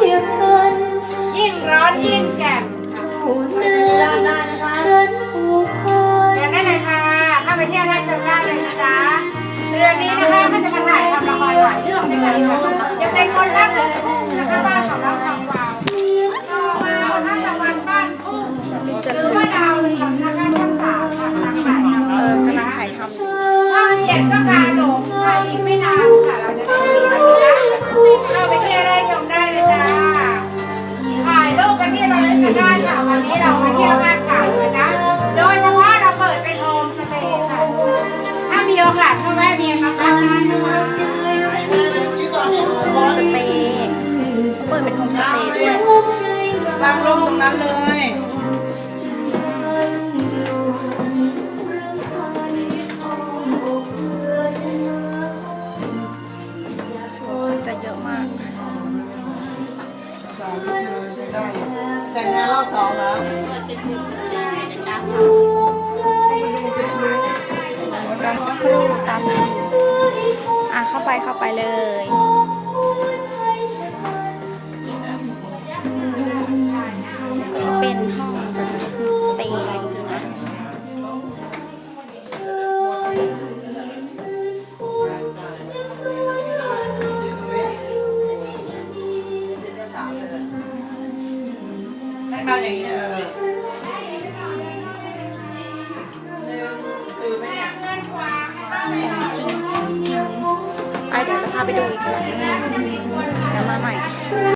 เรียกทันยิ่งแจ่มผู้นั้นฉันผูกพันเรียนได้เลยค่ะถ้าไปเที่ยวได้ชมได้เลยนะจ๊ะเดือนนี้นะคะก็จะมาถ่ายทำละครหลายเรื่องด้วยกันค่ะจะเป็นคนรักลูกทุ่งนะคะบ้านของเราทำวาวต่อมาท่านตะวันบ้านทุ่งหรือว่าดาวเรืองนะคะช่องสามค่ะทางถ่ายทำเออกำลังถ่ายทำช่องเจ็ดก็พาห วางลงตรงนั้นเลยคนจะเยอะมาก แต่งงานรอบสองแล้วสักครู่ตามมาอะเข้าไปเข้าไปเลย เป็นห้องสเตย์นะให้มาอย่างนี้เออคือไหมเนี่ยจริงจริงไปเดี๋ยวจะพาไปดูอีกเลยเดี๋ยวมาใหม่